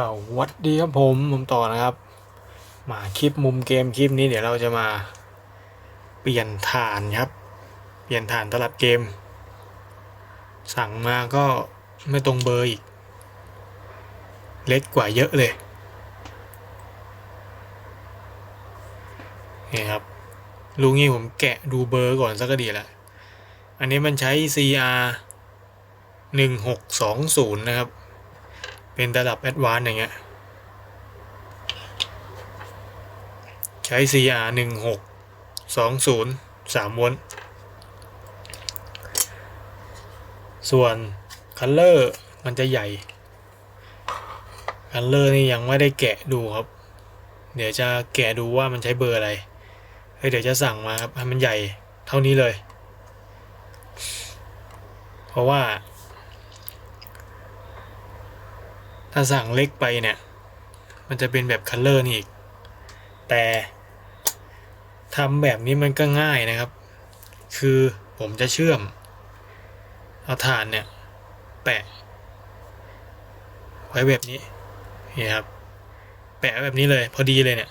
สวัสดีครับผมผมต่อนะครับ มาคลิปมุมเกมคลิปนี้เดี๋ยวเราจะมา เปลี่ยนฐานครับ เปลี่ยนฐานตลับเกม สั่งมาก็ไม่ตรงเบอร์อีก เล็กกว่าเยอะเลยนี่ครับลุงนี่ผมแกะดูเบอร์ก่อนสักก็ดีละอันนี้มันใช้ CR 1620 นะครับ เป็นระดับแอดวานซ์อย่างเงี้ย ใช้ CR 1620 3โวลต์ส่วนคัลเลอร์มันจะใหญ่ คัลเลอร์นี่ยังไม่ได้แกะดูครับ เดี๋ยวจะแกะดูว่ามันใช้เบอร์อะไรเฮ้ยเดี๋ยวจะสั่งมาครับให้มันใหญ่เท่านี้เลย เพราะว่า ถ้าสั่งเล็กไปเนี่ย มันจะเป็นแบบคัลเลอร์นี่อีก แต่ทำแบบนี้มันก็ง่ายนะครับ คือผมจะเชื่อม เอาถ่านเนี่ย แปะ ไว้แบบนี้นี่ครับ แปะแบบนี้เลย พอดีเลยเนี่ย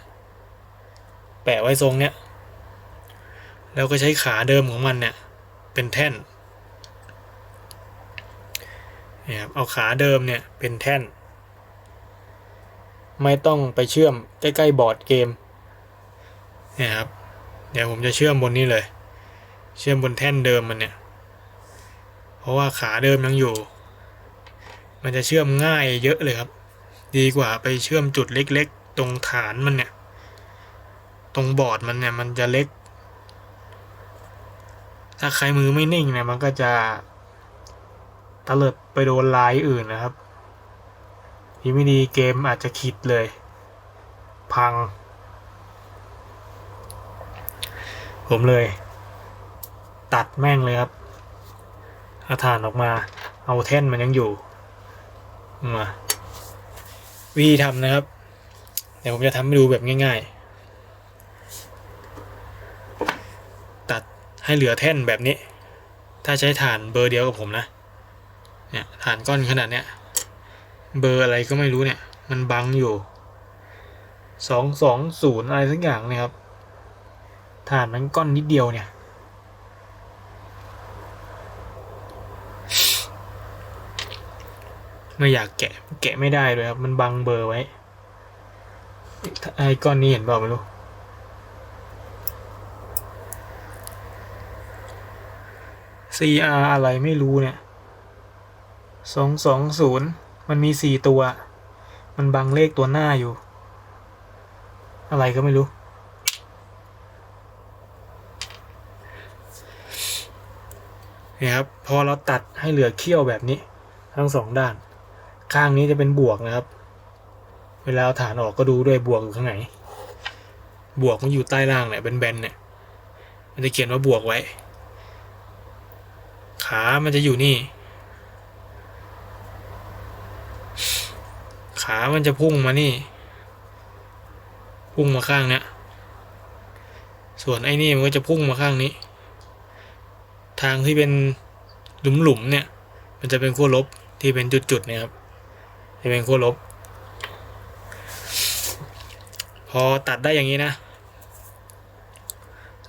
แปะไว้ทรงเนี้ย แล้วก็ใช้ขาเดิมของมันเนี่ย เป็นแท่นเนี่ยครับเอาขาเดิมเนี่ยเป็นแท่น ไม่ต้องไปเชื่อมใกล้ๆบอร์ดเกมเนี่ยครับเดี๋ยวผมจะเชื่อมบนนี้เลย เชื่อมบนแท่นเดิมมันเนี่ย เพราะว่าขาเดิมยังอยู่ มันจะเชื่อมง่ายเยอะเลยครับ ดีกว่าไปเชื่อมจุดเล็กๆ ตรงฐานมันเนี่ย ตรงบอร์ดมันเนี่ยมันจะเล็ก ถ้าใครมือไม่นิ่งเนี่ยมันก็จะตะเลิดไปโดนลายอื่นนะครับ ทีไม่ดีเกมอาจจะคิดเลย พัง ผมเลย ตัดแม่งเลยครับเอาถานออกมา เอาแท่นมันยังอยู่มาวิธีทำนะครับ เดี๋ยวผมจะทำให้ดูแบบง่ายๆ ตัดให้เหลือแท่นแบบนี้ ถ้าใช้ถ่านเบอร์เดียวกับผมนะ เนี่ยถ่านก้อนขนาดเนี้ย เบอร์อะไรก็ไม่รู้เนี่ย มันบังอยู่สองสองศูนย์อะไรสักอย่างเนี่ยครับฐานมันก้อนนิดเดียวเนี่ย ไม่อยากแกะ แกะไม่ได้เลยครับ มันบังเบอร์ไว้ ไอ้ก้อนนี้เห็นเปล่าไม่รู้ CR อะไรไม่รู้เนี่ยสองสองศูนย์ มันมีสี่ตัว มันบังเลขตัวหน้าอยู่ อะไรก็ไม่รู้ เนี่ยครับ พอเราตัดให้เหลือเขี้ยวแบบนี้ ทั้งสองด้าน ข้างนี้จะเป็นบวกนะครับ เวลาเอาฐานออกก็ดูด้วยบวกอยู่ข้างไหน บวกมันอยู่ใต้ล่างเนี่ยเป็นแบนเนี่ย มันจะเขียนว่าบวกไว้ ขา มันจะอยู่นี่ ขา มันจะพุ่งมานี่ พุ่งมาข้างเนี้ยส่วนไอ้นี่มันก็จะพุ่งมาข้างนี้ ทางที่เป็นหลุมๆเนี่ย มันจะเป็นขั้วลบที่เป็นจุดๆเนี่ยครับจะเป็นขั้วลบ พอตัดได้อย่างนี้นะ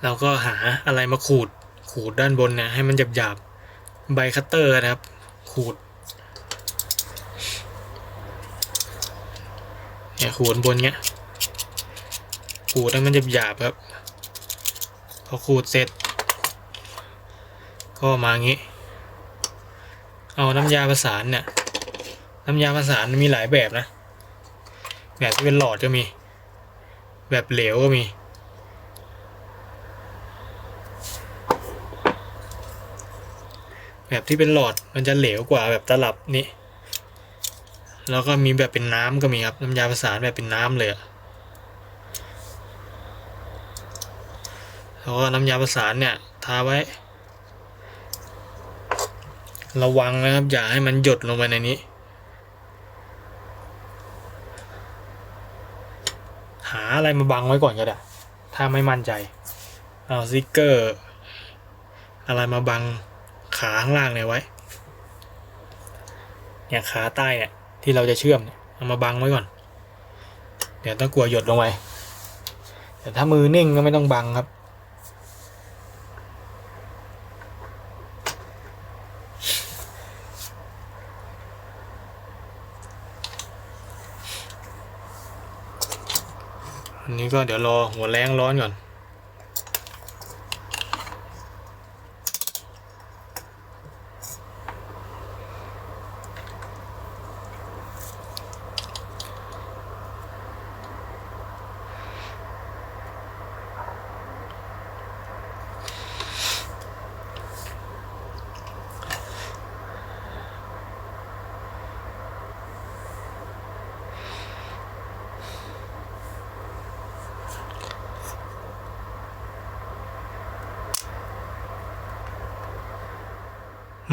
เราก็หาอะไรมาขูดขูดด้านบนเนี่ยให้มันหยาบๆใบคัตเตอร์นะครับ ขูด เนี่ยขูดบนเงี้ยขูดให้มันหยาบๆครับ พอขูดเสร็จ ก็มางี้ เอาน้ำยาประสานเนี่ย น้ำยาประสานมีหลายแบบนะ แบบที่เป็นหลอดก็มี แบบเหลวก็มี แบบที่เป็นหลอดมันจะเหลวกว่าแบบตลับนี้ แล้วก็มีแบบเป็นน้ำก็มีครับน้ำยาประสานแบบเป็นน้ำเลยอะแล้วก็น้ำยาประสานเนี่ยทาไว้ ระวังนะครับ อย่าให้มันหยดลงไปในนี้ หาอะไรมาบังไว้ก่อนก็ได้ถ้าไม่มั่นใจ เอาสติกเกอร์ อะไรมาบังขาข้างล่างเนี่ยไว้เนี่ยขาใต้เนี่ย ที่เราจะเชื่อมเนี่ยเอามาบังไว้ก่อน เดี๋ยวตะกั่วหยดลงไปแต่ถ้ามือนิ่งก็ไม่ต้องบังครับ อันนี้ก็เดี๋ยวรอหัวแรงร้อนก่อน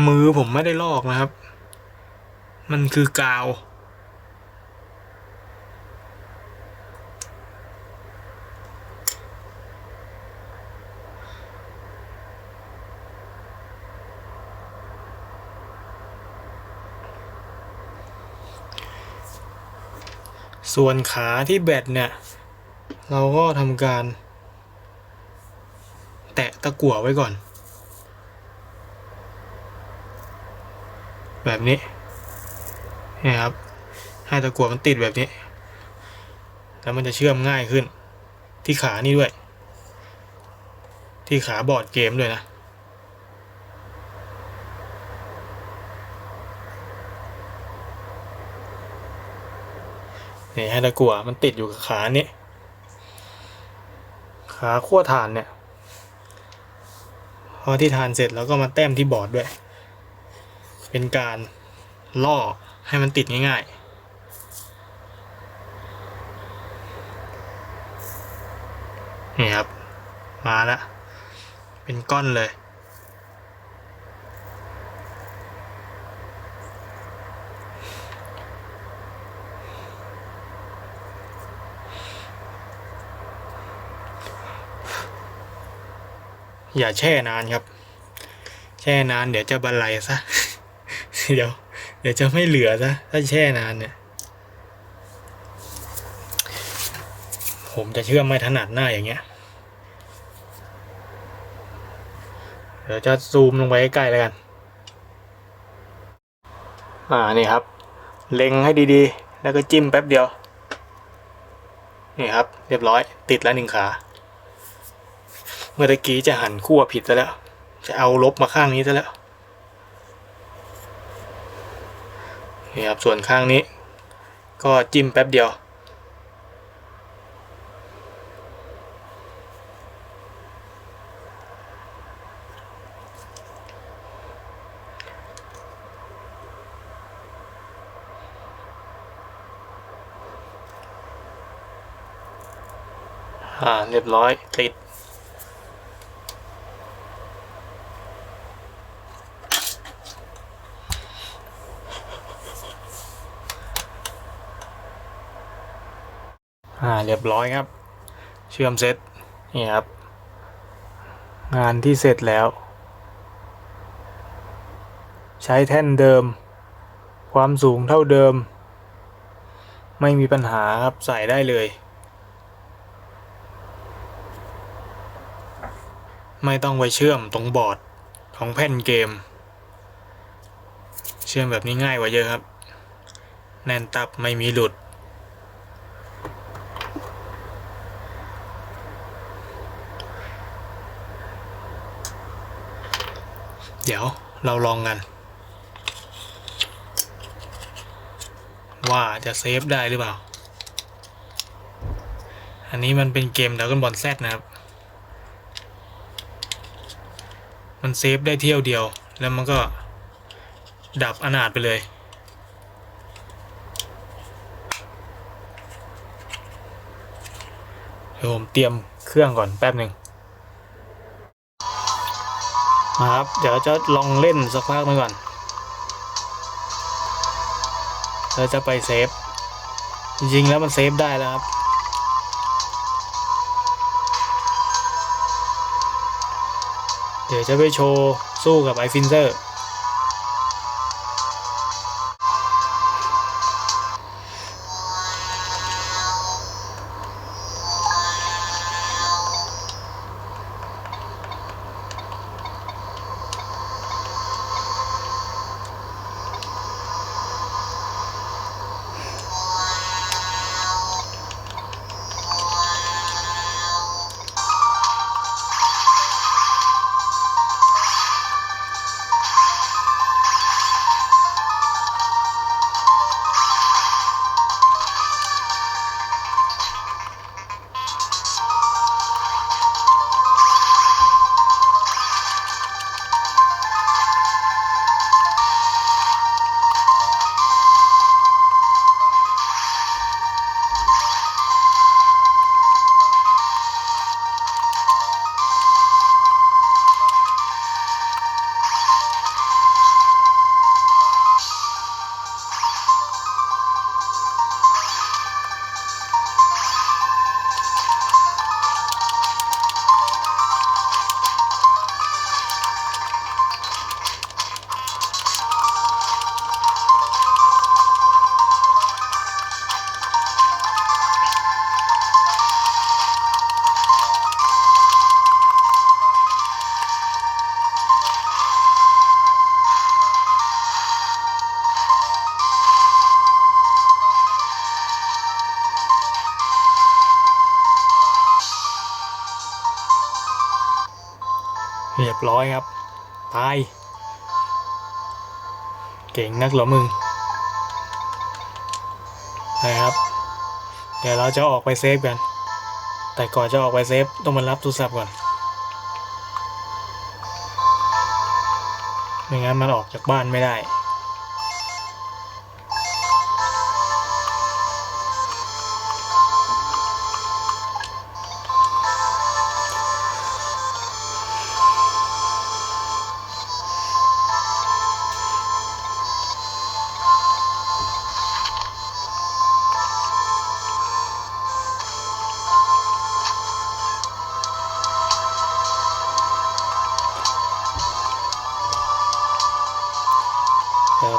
มือผมไม่ได้ลอกนะครับ มันคือกาว ส่วนขาที่แบตเนี่ย เราก็ทำการ แตะตะกั่วไว้ก่อน แบบนี้นี่ครับ ให้ตะกั่วมันติดแบบนี้ แล้วมันจะเชื่อมง่ายขึ้น ที่ขานี่ด้วย ที่ขาบอร์ดเกมด้วยนะนี่ให้ตะกั่วมันติดอยู่กับขานี้ขาขั้วฐานเนี่ย พอที่ทานเสร็จแล้วก็มาแต้มที่บอร์ดด้วย เป็นการล่อให้มันติดง่ายๆนี่ครับ มาแล้ว เป็นก้อนเลย อย่าแช่นานครับ แช่นานเดี๋ยวจะบรรลัยซะ เดี๋ยว เดี๋ยวจะไม่เหลือซะถ้าแช่นานเนี่ย ผมจะเชื่อมไม่ถนัดหน้าอย่างเงี้ย เดี๋ยวจะซูมลงไปใกล้ๆแล้วกัน อ่านี่ครับ เล็งให้ดีๆ แล้วก็จิ้มแป๊บเดียว นี่ครับ เรียบร้อย ติดแล้วหนึ่งขา เมื่อตะกี้จะหันขั้วผิดซะแล้ว จะเอาลบมาข้างนี้ซะแล้ว นี่ครับส่วนข้างนี้ ก็จิ้มแป๊บเดียว อ่าเรียบร้อยติด เรียบร้อยครับ เชื่อมเสร็จนี่ครับ งานที่เสร็จแล้ว ใช้แท่นเดิม ความสูงเท่าเดิม ไม่มีปัญหาครับใส่ได้เลย ไม่ต้องไปเชื่อมตรงบอร์ดของแผ่นเกม เชื่อมแบบนี้ง่ายกว่าเยอะครับ แน่นตับไม่มีหลุด เดี๋ยวเราลองกัน ว่าจะเซฟได้หรือเปล่า อันนี้มันเป็นเกมด r a ก o n บอลแซดนะครับ มันเซฟได้เที่ยวเดียว แล้วมันก็ดับอนาถไปเลยเดี๋ยวผมเตรียมเครื่องก่อนแป๊บหนึ่ง นะครับ เดี๋ยวจะลองเล่นสักพักหนึงก่อนเราจะไปเซฟ จริงๆแล้วมันเซฟได้แล้วครับ เดี๋ยวจะไปโชว์สู้กับไอฟินเซอร์ ร้อยครับ ตาย เก่งนักเหรอมึงนะครับ เดี๋ยวเราจะออกไปเซฟกัน แต่ก่อนจะออกไปเซฟต้องมารับโทรศัพท์ก่อน ไม่งั้นมันออกจากบ้านไม่ได้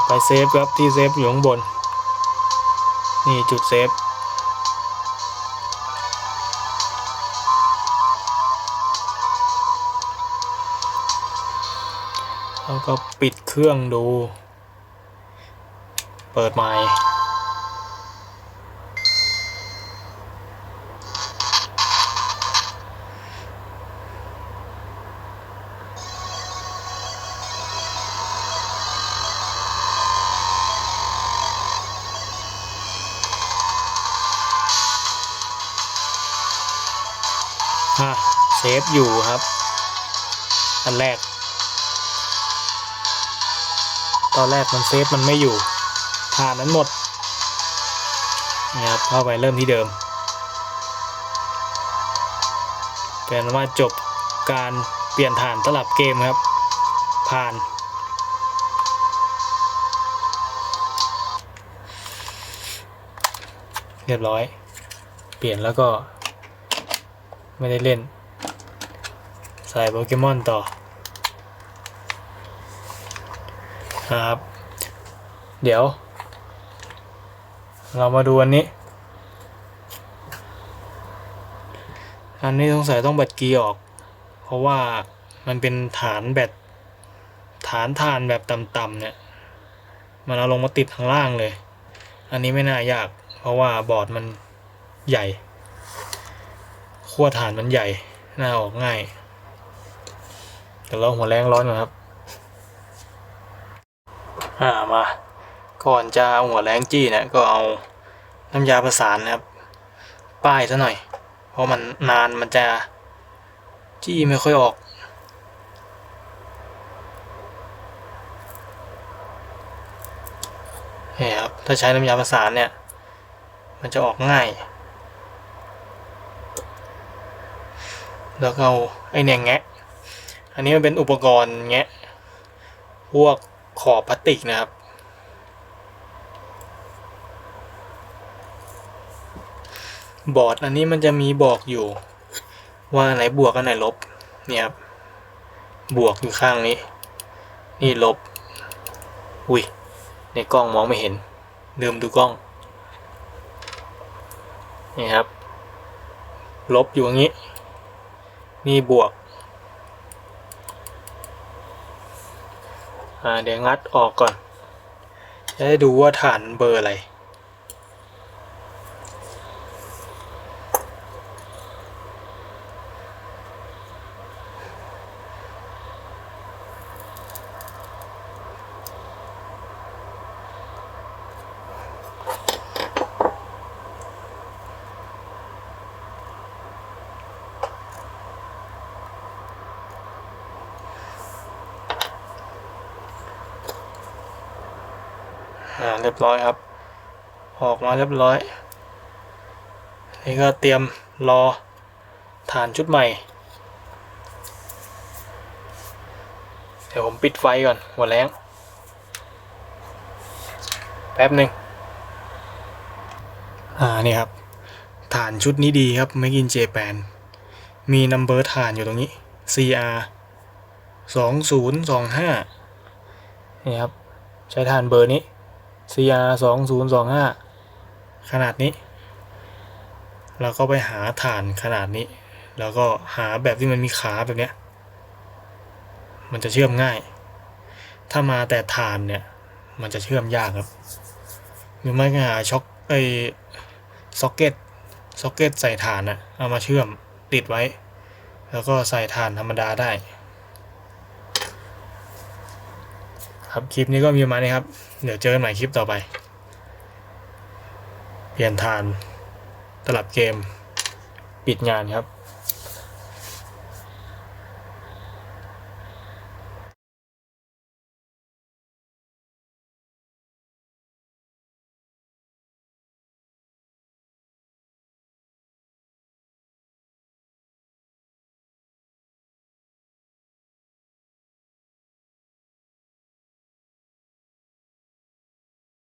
ไปเซฟครับที่เซฟอยู่ข้างบน นี่จุดเซฟแล้วก็ปิดเครื่องดู เปิดไม ฟอยู่ครับ อันแรก ตอนแรกมันเซฟมันไม่อยู่ฐานนั้นหมดนะครับเข้าไปเริ่มที่เดิมเป็นว่าจบการเปลี่ยนฐานตลับเกมครับ ผ่านเรียบร้อย เปลี่ยนแล้วก็ไม่ได้เล่น ใส่โปเกมอนต่อครับ เดี๋ยว เรามาดูอันนี้ อันนี้สงสัยต้องบตเกียร์ออก เพราะว่ามันเป็นฐานแบตฐานฐานแบบต่ำๆเนี่ย มันเอาลงมาติดข้างล่างเลย อันนี้ไม่น่ายาก เพราะว่าบอร์ดมันใหญ่ขั้วฐานมันใหญ่ น่าออกง่าย แต่เราหัวแรงร้อนก่อนครับ อ่ามา ก่อนจะเอาหัวแรงจี้เนี่ยก็เอาน้ำยาประสานนะครับ ป้ายซะหน่อย เพราะมันนานมันจะจี้ไม่ค่อยออกนี่ครับถ้าใช้น้ำยาประสานเนี่ย มันจะออกง่าย แล้วก็เอาไอเนี่ยแงะ อันนี้มันเป็นอุปกรณ์แงะพวกขอบพลาสติกนะครับ บอร์ดอันนี้มันจะมีบอกอยู่ ว่าไหนบวกอันไหนลบเนี่ยครับบวกอยู่ข้างนี้ นี่ลบ อุ้ยในกล้องมองไม่เห็นเดิมดูกล้องนี่ครับ ลบอยู่อย่างนี้ นี่บวก อ่าเดี๋ยวงัดออกก่อนจะได้ดูว่าฐานเบอร์อะไร อ่าเรียบร้อยครับ ออกมาเรียบร้อย นี่ก็เตรียมรอฐานชุดใหม่ เดี๋ยวผมปิดไฟก่อนหัวแรงแป๊บหนึ่งอ่านี่ครับฐานชุดนี้ดีครับ Make in Japan มีนัมเบอร์ฐานอยู่ตรงนี้ CR สองศูนย์สองห้านี่ครับ ใช้ฐานเบอร์นี้ CR สองศูนย์สองห้าขนาดนี้ เราก็ไปหาฐานขนาดนี้ แล้วก็หาแบบที่มันมีขาแบบเนี้ย มันจะเชื่อมง่าย ถ้ามาแต่ฐานเนี่ย มันจะเชื่อมยากครับ หรือไม่ก็หาช็อคไอซ็อกเก็ตซ็อกเก็ตใส่ฐานอะเอามาเชื่อมติดไว้ แล้วก็ใส่ฐานธรรมดาได้ ครับ คลิปนี้ก็มีประมาณนี้ครับ เดี๋ยวเจอกันใหม่คลิปต่อไป เปลี่ยนทาน ตลับเกม ปิดงานครับ